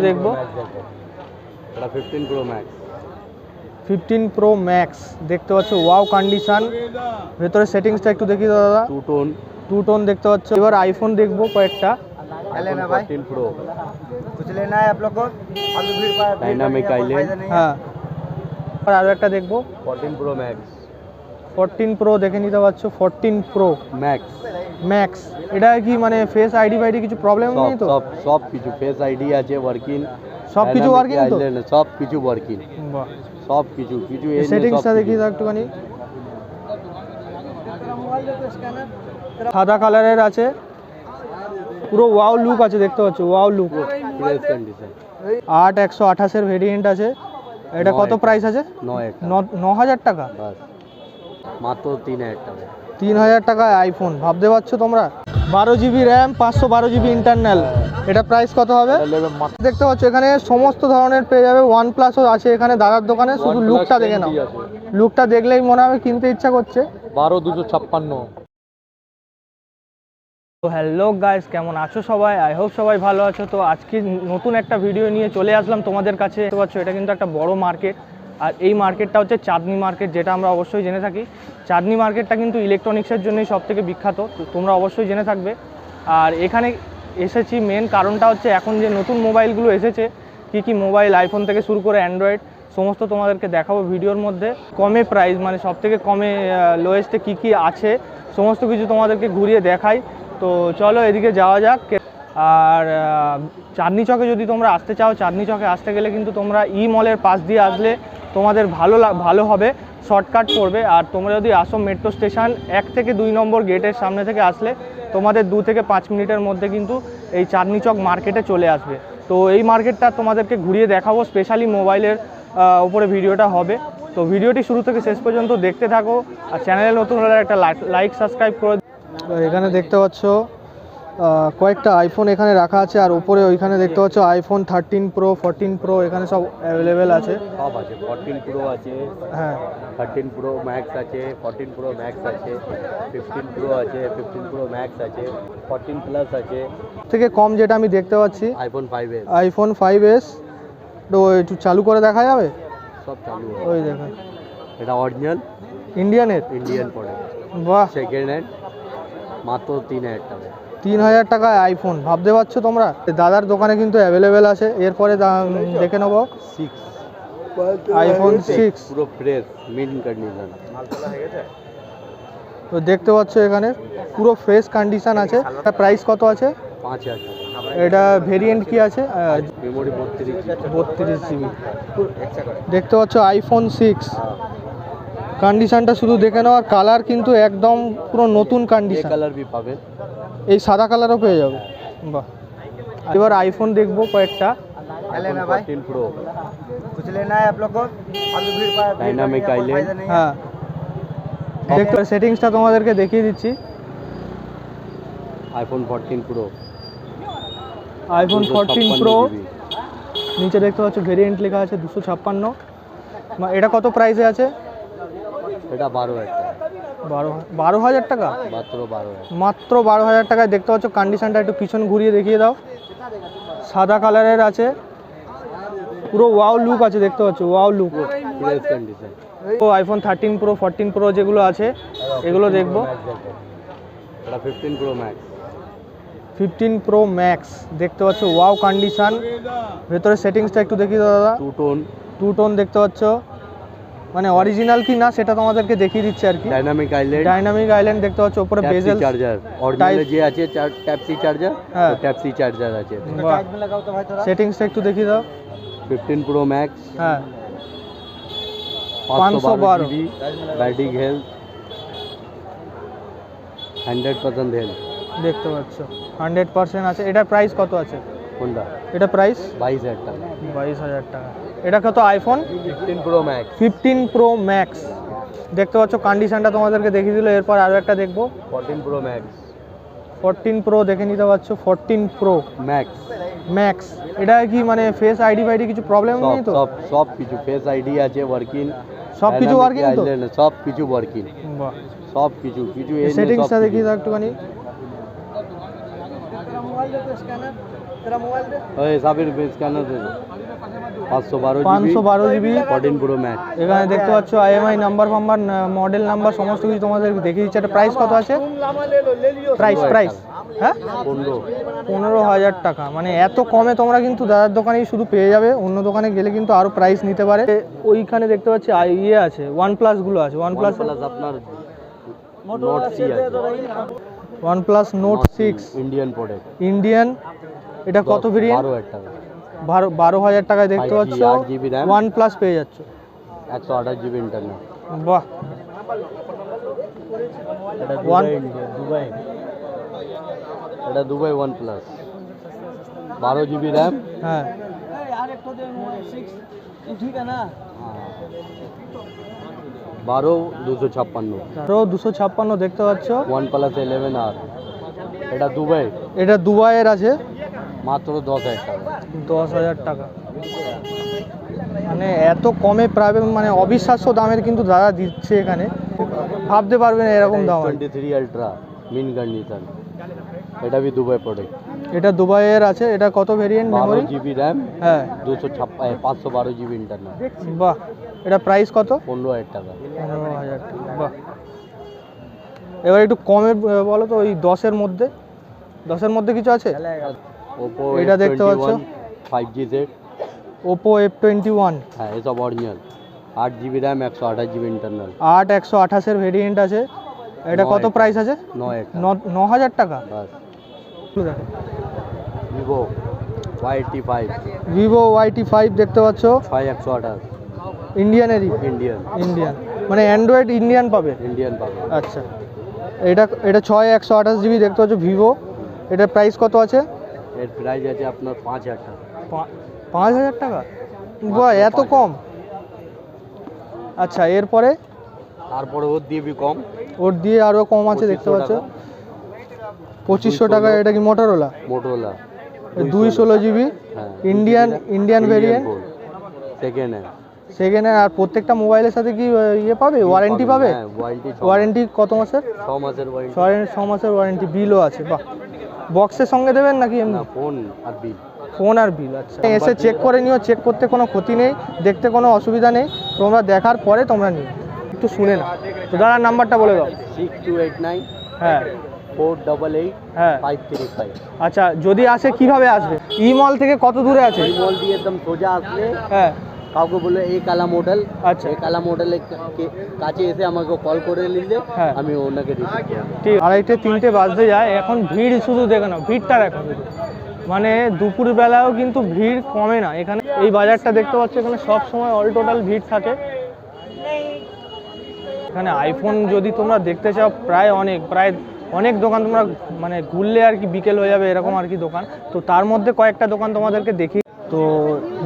দেখবো এটা fifteen pro max fifteen pro max দেখতে পাচ্ছ ওয়াও কন্ডিশন ভেতরে সেটিংসটা একটু দেখি দাও দাদা টু টোন টু টোন দেখতে পাচ্ছ এবার আইফোন দেখবো কয়েকটা लेना भाई ফিফটিন প্রো कुछ लेना है आप लोग को अभी भीड़ पा- भीड़ Dynamic पा- island। फायदा नहीं है। হ্যাঁ আর আরও একটা দেখবো fourteen pro max fourteen pro দেখে নিতে পারছো ফোরটিন প্রো ম্যাক্স ম্যাক্স এটা কি মানে ফেস আইডি ফাইডি কিছু প্রবলেম নেই তো? সব সব কিছু ফেস আইডি আছে ওয়ার্কিং সব কিছু ওয়ার্কিং তো? সব কিছু ওয়ার্কিং সব কিছু কিছু সেটিংসটা দেখি একটুখানি। সাদা কালারের আছে। পুরো ওয়াও লুক আছে দেখতে পাচ্ছ? ওয়াও লুক আট একশো আঠাশের ভেরিয়েন্ট আছে। এটা কত প্রাইস আছে? ন হাজার টাকা? মাত্র তিন হাজার টাকা। তিন হাজার টাকায় আইফোন ভাবতে পারছ তোমরা? বারো জিবি র্যাম পাঁচশো বারো জিবি ইন্টারনাল এটা প্রাইস কত হবে? দেখতে পাচ্ছ এখানে সমস্ত ধরনের পেয়ে যাবে। ওয়ান প্লাসও আছে এখানে দাদার দোকানে শুধু লুকটা দেখে নাও। লুকটা দেখলেই মনে হবে কিনতে ইচ্ছা করছে। বারো দুশো ছাপ্পান্ন। তো হ্যালো গাইস কেমন আছো সবাই? আই হোপ সবাই ভালো আছো। তো আজকে নতুন একটা ভিডিও নিয়ে চলে আসলাম তোমাদের কাছে। দেখতে পাচ্ছ এটা কিন্তু একটা বড় মার্কেট আর এই মার্কেটটা হচ্ছে চাঁদনি মার্কেট, যেটা আমরা অবশ্যই জেনে থাকি। চাঁদনি মার্কেটটা কিন্তু ইলেকট্রনিক্সের জন্যই সব থেকে বিখ্যাত তোমরা অবশ্যই জেনে থাকবে। আর এখানে এসেছি মেন কারণটা হচ্ছে এখন যে নতুন মোবাইলগুলো এসেছে, কি কি মোবাইল আইফোন থেকে শুরু করে অ্যান্ড্রয়েড সমস্ত তোমাদেরকে দেখাবো ভিডিওর মধ্যে। কমে প্রাইস মানে সব থেকে কমে লোয়েস্টে কি কি আছে, সমস্ত কিছু তোমাদেরকে ঘুরিয়ে দেখাই। তো চলো এদিকে যাওয়া যাক। আর চাঁদনি চকে যদি তোমরা আসতে চাও, চাঁদনি চকে আসতে গেলে কিন্তু তোমরা ই মলের পাশ দিয়ে আসলে তোমাদের ভালো ভালো হবে শর্টকাট পড়বে। আর তোমরা যদি আসো মেট্রো স্টেশন এক থেকে দুই নম্বর গেটের সামনে থেকে আসলে তোমাদের দু থেকে পাঁচ মিনিটের মধ্যে কিন্তু এই চাঁদনি চক মার্কেটে চলে আসবে। তো এই মার্কেটটা তোমাদেরকে ঘুরিয়ে দেখাবো স্পেশালি মোবাইলের উপরে ভিডিওটা হবে। তো ভিডিওটি শুরু থেকে শেষ পর্যন্ত দেখতে থাকো, আর চ্যানেলে নতুন হলে একটা লাইক সাবস্ক্রাইব করে এখানে দেখতে পাচ্ছ কয়েকটা আইফোন এখানে রাখা আছে আর উপরে ওইখানে দেখতে পাচ্ছ iPhone thirteen pro fourteen pro এখানে সব অ্যাভেলেবেল আছে। সব আছে ফোরটিন প্রো আছে হ্যাঁ। থার্টিন প্রো ম্যাক্স আছে ফোরটিন প্রো ম্যাক্স আছে ফিফটিন প্রো আছে ফিফটিন প্রো ম্যাক্স আছে ফোরটিন প্লাস আছে। থেকে কম যেটা আমি দেখতে পাচ্ছি iPhone five S iPhone five S তো একটু চালু করে দেখা যাবে? সব চালু ওই দেখেন এটা অরিজিনাল ইন্ডিয়ানের ইন্ডিয়ান পড়ে বাহ। সেকেন্ড হ্যান্ড মাত্র তিন হাজার টাকা। তিন হাজার টাকায় আইফোন ভাবতে পারছ তোমরা? দাদার দোকানে কিন্তু অ্যাভেলেবেল আছে। এরপরে দেখে নেব। আইফোন সিক্স পুরো ফ্রেশ কন্ডিশন তো দেখতে পাচ্ছ এখানে পুরো ফ্রেশ কন্ডিশন আছে। তার প্রাইস কত আছে? পাঁচ এটা ভেরিয়েন্ট কি আছে? মেমোরি বত্রিশ জিবি। দেখতে পাচ্ছ আইফোন সিক্স কন্ডিশনটা শুধু দেখে নাও আর কালার কিন্তু একদম পুরো নতুন কন্ডিশন কালার বি পাবে। এই সাদা কালারও পেয়ে যাবে বাহ এবার আইফোন দেখবো কয়েকটা क्या लेना भाई फोर्टीन प्रो कुछ लेना है आप लोग को अभी भीड़ पा- भीड़ Dynamic पा- island। फायदा नहीं है। হ্যাঁ দেখতে সেটিংসটা তোমাদেরকে দেখিয়ে দিচ্ছি iPhone fourteen pro iPhone fourteen pro নিচে দেখতে পাচ্ছ ভেরিয়েন্ট লেখা আছে দুশো ছাপ্পান্ন এটা কত প্রাইসে আছে এটা বারো হাজার টাকা বারো বারো হাজার টাকা? মাত্র বারো হাজার। মাত্র বারো হাজার টাকায় দেখতে পাচ্ছ কন্ডিশনটা একটু পিছন ঘুরিয়ে দেখিয়ে দাও। সাদা কালারের আছে। পুরো ওয়াও লুক আছে দেখতে পাচ্ছ ওয়াও লুক তো iPhone thirteen pro fourteen pro যেগুলো আছে এগুলো দেখব। Fifteen pro max fifteen pro max দেখতে পাচ্ছ ওয়াও কন্ডিশন ভেতরে সেটিংসটা একটু দাও দাদা। টু টোন টু টোন দেখতে পাচ্ছ। মানে অরিজিনাল কি না সেটা তোমাদেরকে দেখিয়ে দিচ্ছে আর কি। ডাইনামিক আইল্যান্ড ডাইনামিক আইল্যান্ড দেখতে পাচ্ছ উপরে বেজেল চার্জার অরিজিনাল যে আছে type C charger type C charger আছে। সেটিংসটা একটু দেখিয়ে দাও। 15 প্রো ম্যাক্স হ্যাঁ। 512 জিবি ব্যাটারি হেলথ 100% হেলথ দেখতে পাচ্ছ। 100% আছে। এটার প্রাইস কত আছে? কোনটা এটা প্রাইস বাইশ হাজার টাকা। বাইশ হাজার টাকা। এটা কত iPhone fifteen pro max fifteen pro max দেখতে পাচ্ছ কন্ডিশনটা তোমাদেরকে দেখিয়ে দিল এরপর আরও একটা দেখব। Fourteen pro max fourteen pro দেখে নিতে পারছ ফোরটিন প্রো ম্যাক্স ম্যাক্স এটা কি মানে ফেস আইডি ফাইডি কিছু প্রবলেম নেই তো? সব সব কিছু ফেস আইডি আছে ওয়ার্কিং সব কিছু ওয়ার্কিং তো? সব কিছু ওয়ার্কিং সব কিছু কিছু এই সেটিংসটা দাও একটুখানি। ওই সাবির স্ক্যানার পাঁচশো বারো পাঁচশো বারো জিবি ফোরটিন প্রো ম্যাক্স এখানে দেখতে পাচ্ছ আইএমআই নাম্বার ফাম্বার মডেল নাম্বার সমস্ত কিছু তোমাদের দেখিয়ে দিচ্ছে। একটা প্রাইস কত আছে? প্রাইস প্রাইস হ্যাঁ? পনেরো। পনেরো হাজার টাকা। মানে এত কমে তোমরা কিন্তু দাদার দোকানেই শুধু পেয়ে যাবে। অন্য দোকানে গেলে কিন্তু আরও প্রাইস নিতে পারে। ওইখানে দেখতে পাচ্ছি আই ইয়ে আছে ওয়ান প্লাসগুলো আছে। ওয়ান প্লাস প্লাস আপনার নোট সি আছে। One plus note six Indian product Indian এটা কত ভেরিয়েন্ট বারো হাজার টাকা। বারো বারো হাজার টাকায় দেখতে 5G, পাচ্ছ? 8GB RAM। ওয়ান প্লাস পেয়ে যাচ্ছ। একশো আঠাশ জিবি ইন্টারনেট বাহ। এটা দুবাই এটা দুবাই ওয়ান প্লাস বারো জিবি র্যাম হ্যাঁ। বারো দুশো ছাপ্পান্ন। আরও দুশো ছাপ্পান্ন দেখতে পাচ্ছ। ওয়ান প্লাস ইলেভেন আর এটা দুবাই। এটা দুবাইয়ের আছে। মাত্র দশ হাজার টাকা। দশ হাজার টাকা। মানে এত কমে প্রায় মানে অবিশ্বাস্য দামের কিন্তু দাদা দিচ্ছে এখানে। ভাবতে পারবে না এরকম দাম। Twenty three ultra mint condition এটা বি দুবাই প্রোডাক্ট এটা দুবাইয়ের আছে এটা কত ভেরিয়েন্ট মেমোরি জিবি র্যাম হ্যাঁ। দুশো ছাপ্পান্ন পাঁচশো বারো জিবি ইন্টারনেট বাহ এটা প্রাইস কত? পনেরো হাজার টাকা। পনেরো হাজার টাকা বাহ। এবার একটু কমে বলো তো ওই দশের মধ্যে। দশের মধ্যে কিছু আছে? ওপো এটা দেখতে পাচ্ছ? Five G set Oppo F twenty one হ্যাঁ এসব অরিজিনাল আট জিবি র্যাম একশো আঠাশ জিবি ইন্টারনাল আট একশো আঠাশের ভেরিয়েন্ট আছে। এটা কত প্রাইস আছে? নয় ন ন হাজার টাকা। বাস। Vivo Y eighty five Vivo Y T five দেখতে পাচ্ছ? ছয় একশো আঠাশ। ইন্ডিয়ানেরই ইন্ডিয়ান ইন্ডিয়ান মানে অ্যান্ড্রয়েড ইন্ডিয়ান পাবে? ইন্ডিয়ান পাবে। আচ্ছা। এটা এটা ছয় একশো আঠাশ জিবি দেখতে পাচ্ছ ভিভো এটার প্রাইস কত আছে? এর প্রাইস আছে আপনার পাঁচ হাজার টাকা। পাঁচ হাজার টাকা? বাহ এত কম। আচ্ছা এরপরে? তারপরে ওর দিয়ে বি কম। ওর দিয়ে আরও কম আছে দেখতে 2500 পাচ্ছ। পঁচিশশো টাকা এটা কি মোটরোলা মোটোলা দুই ষোলো জিবি? হ্যাঁ Indian Indian variant second hand second আর প্রত্যেকটা মোবাইলের সাথে কি ইয়ে পাবে? ওয়ারেন্টি পাবে। হ্যাঁ ওয়ারেন্টি ওয়ারেন্টি কত মাসের? ছ মাসের ওয়ারেন্টি ছ মাসের ওয়ারেন্টি বিলও আছে বাহ। বক্সের সঙ্গে দেবেন নাকি এমনি? ফোন আর বিল ফোন আর বিল আচ্ছা। এসে চেক করে নিও চেক করতে কোনো ক্ষতি নেই দেখতে কোনো অসুবিধা নেই তোমরা দেখার পরে তোমরা নিও। একটু শুনে না তো দাদার নাম্বারটা বলে দাও। সিক্স টু এইট নাইন হ্যাঁ। ফোর ডবল এইট হ্যাঁ। ফাইভ থ্রি ফাইভ আচ্ছা যদি আসে কীভাবে আসবে? ই মল থেকে কত দূরে আছে? এই মল দিয়ে একদম সোজা আসলে হ্যাঁ। কাউকে বলে এই কালা মডেল আচ্ছা। এই কালা মডেলের কাছে এসে আমাকে কল করে নিলে হ্যাঁ। আমি ওনাকে ঠিক আড়াইটে তিনটে বাজতে যায় এখন ভিড় শুধু দেখে নাও ভিড়টা দেখো মানে দুপুর বেলাও কিন্তু ভিড় কমে না এখানে এই বাজারটা দেখতে পাচ্ছ এখানে সব সময় অল টোটাল ভিড় থাকে। এখানে আইফোন যদি তোমরা দেখতে চাও প্রায় অনেক প্রায় অনেক দোকান তোমরা মানে ঘুরলে আর কি বিকেল হয়ে যাবে এরকম আর কি দোকান। তো তার মধ্যে কয়েকটা দোকান তোমাদেরকে দেখি তো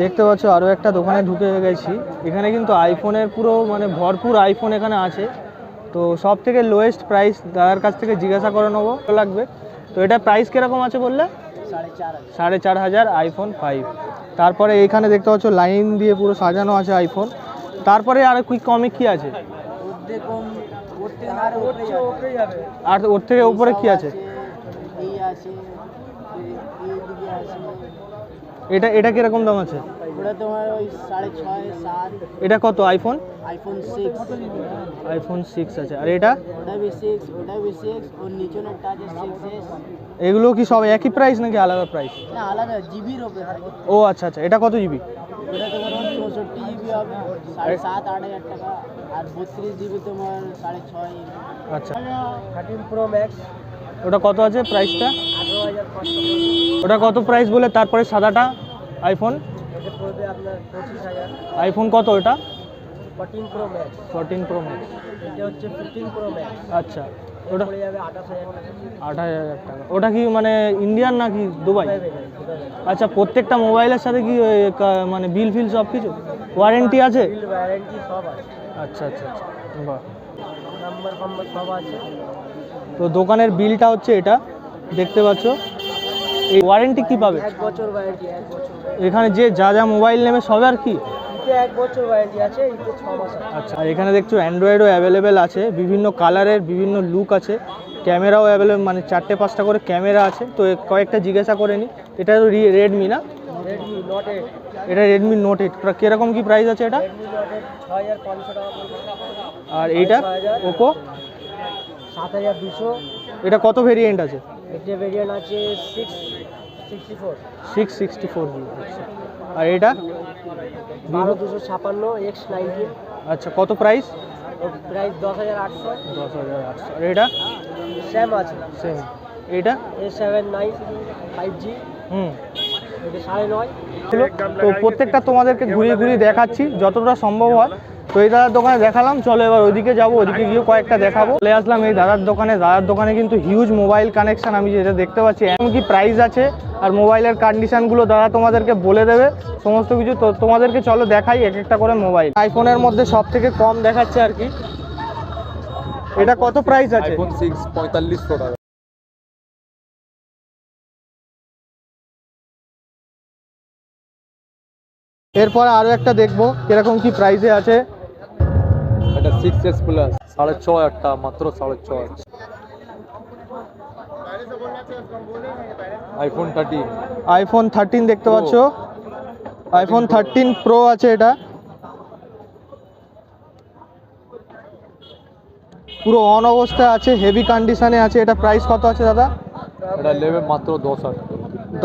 দেখতে পাচ্ছ আরও একটা দোকানে ঢুকে গেছি। এখানে কিন্তু আইফোনের পুরো মানে ভরপুর আইফোন এখানে আছে। তো সব থেকে লোয়েস্ট প্রাইস দাদার কাছ থেকে জিজ্ঞাসা করে নেব লাগবে? তো এটা প্রাইস কীরকম আছে বললে? সাড়ে চার হাজার। আইফোন ফাইভ তারপরে এইখানে দেখতে পাচ্ছ লাইন দিয়ে পুরো সাজানো আছে আইফোন তারপরে আর কি কমে কি আছে? আর ওর থেকে উপরে কি আছে এটা এটা কীরকম দাম আছে? ওটা তোমার ওই সাড়ে ছয় সাত। এটা কত iPhone iPhone six iPhone six আছে। আর এটা? ওটা বি সিক্স ওটা বি সিক্স ওর নিচনেরটা আছে সিক্স এস এগুলো কি সব একই প্রাইস নাকি আলাদা প্রাইস না আলাদা জিবির ওপরে ও আচ্ছা আচ্ছা। এটা কত জিবি ওটা তোমার চৌষট্টি জিবি হবে। সাড়ে সাত আট হাজার টাকা। আর বত্রিশ জিবি তোমার সাড়ে ছয়। আচ্ছা। থার্টিন প্রো ম্যাক্স ওটা কত আছে প্রাইসটা ওটা কত প্রাইস বলে? তারপরে সাদাটা আইফোন আইফোন কত ওটা fourteen pro max fourteen pro max এটা হচ্ছে ফিফটিন প্রো ম্যাক্স আচ্ছা। ওটা আট হাজার টাকা। ওটা কি মানে ইন্ডিয়ান নাকি দুবাই আচ্ছা প্রত্যেকটা মোবাইলের সাথে কি মানে বিল ফিল সব কিছু ওয়ারেন্টি আছে? আচ্ছা আচ্ছা আচ্ছা। বাহ। তো দোকানের বিলটা হচ্ছে এটা। দেখতে পাচ্ছ? এই ওয়ারেন্টি কি পাবে? এক বছর ওয়ারেন্টি এক বছর এখানে যে যা যা মোবাইল নেবে সবে আর কি? এক বছর ওয়ারেন্টি আছে আচ্ছা আর এখানে দেখছ অ্যান্ড্রয়েডও অ্যাভেলেবেল আছে বিভিন্ন কালারের বিভিন্ন লুক আছে। ক্যামেরাও অ্যাভেলেবেল মানে চারটে পাঁচটা করে ক্যামেরা আছে। তো কয়েকটা জিজ্ঞাসা করে নিই এটা রেডমি না? রেডমি এইট এটা রেডমি নোট এইট কীরকম কি প্রাইস আছে এটা? আর এইটা? ওপো সাত হাজার দুশো। এটা কত ভেরিয়েন্ট আছে? এতে ভেরিয়েন্ট আছে six sixty four six sixty four আর এটা? বারো দুশো ছাপান্ন এক্স নাইনটিন আচ্ছা কত প্রাইস প্রাইস দশ হাজার আটশো। দশ হাজার আটশো। আর এটা? স্যাম আছে। সেম এইটা A seven nine five G হুম। এটা সাড়ে নয়। তো প্রত্যেকটা তোমাদেরকে ঘুরিয়ে ঘুরিয়ে দেখাচ্ছি যতটা সম্ভব হয়। তো এই দাদার দোকানে দেখালাম চলো এবার ওইদিকে যাব ওইদিকে গিয়ে কয়েকটা দেখাবো। চলে আসলাম এই দাদার দোকানে দাদার দোকানে কিন্তু হিউজ মোবাইল কানেকশন আমি যেটা দেখতে পাচ্ছি এমনকি প্রাইস আছে আর মোবাইলের কন্ডিশনগুলো দাদা তোমাদেরকে বলে দেবে সমস্ত কিছু তো তোমাদেরকে চলো দেখাই এক একটা করে মোবাইল আইফোনের মধ্যে সব থেকে কম দেখাচ্ছে আর কি। এটা কত প্রাইস আছে? আইফোন পঁয়তাল্লিশশো টাকা। এরপর আরও একটা দেখব কীরকম কি প্রাইসে আছে। এটা সিক্স এস প্লাস সাড়ে ছ একটা মাত্র সাড়ে ছ আইফোন থার্টিন আইফোন থার্টিন দেখতে। পাচ্ছ। আইফোন থার্টিন প্রো আছে এটা। পুরো অন অবস্থায় আছে হেভি কন্ডিশনে আছে। এটা প্রাইস কত আছে দাদা? এটা নেবে মাত্র দশ হাজার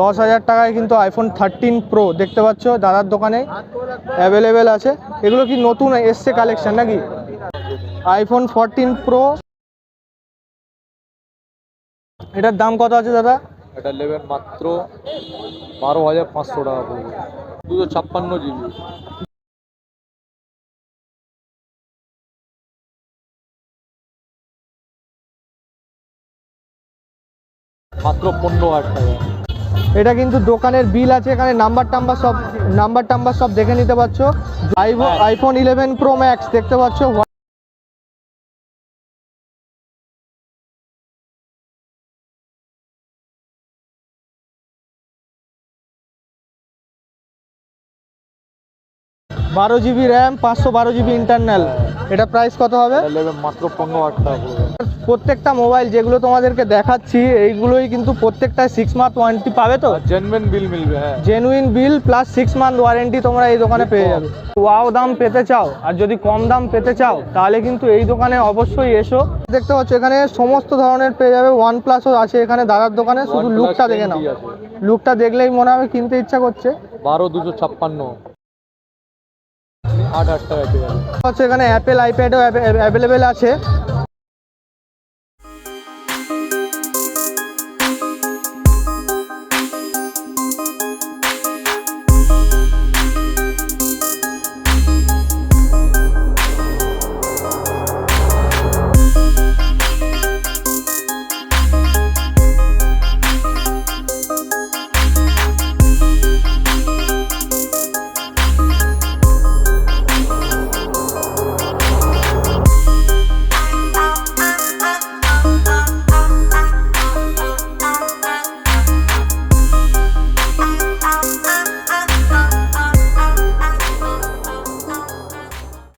দশ হাজার টাকায় কিন্তু আইফোন থার্টিন প্রো দেখতে পাচ্ছ দাদার দোকানে অ্যাভেলেবেল আছে। এগুলো কি নতুন এসছে কালেকশন নাকি? আইফোন ফোরটিন প্রো এটার দাম কত আছে দাদা? এটা নেবেন মাত্র বারো হাজার পাঁচশো টাকা পড়বে দুশো ছাপ্পান্ন জিবি। মাত্র পনেরো হাজার টাকা। এটা কিন্তু দোকানের বিল আছে এখানে নাম্বার টাম্বার সব নাম্বার টাম্বার সব দেখে নিতে পারছ। IPhone iPhone eleven pro max দেখতে পাচ্ছ। বারো জিবি র্যাম পাঁচশো বারো জিবি ইন্টারনাল এটা প্রাইস কত হবে? মাত্র পনেরো হাজার টাকা প্রত্যেকটা মোবাইল যেগুলো তোমাদেরকে দেখাচ্ছি এইগুলোই কিন্তু প্রত্যেকটা সিক্স মান্থ ওয়ারেন্টি পাবে তো? জেনমেন বিল মিলবে হ্যাঁ। Genuine bill plus six month warranty তোমরা এই দোকানে পেয়ে যাবে। ওয়াও দাম পেতে চাও আর যদি কম দাম পেতে চাও তাহলে কিন্তু এই দোকানে অবশ্যই এসো। দেখতে পাচ্ছ এখানে সমস্ত ধরনের পেয়ে যাবে। ওয়ান প্লাসও আছে এখানে দাদার দোকানে শুধু লুকটা দেখে নাও। লুকটা দেখলেই মনে হবে কিনতে ইচ্ছা করছে। বারো দুশো ছাপ্পান্ন। আট হাজার টাকা আছে। হচ্ছে এখানে অ্যাপেল আইপ্যাডও অ্যাভেলেবেল আছে।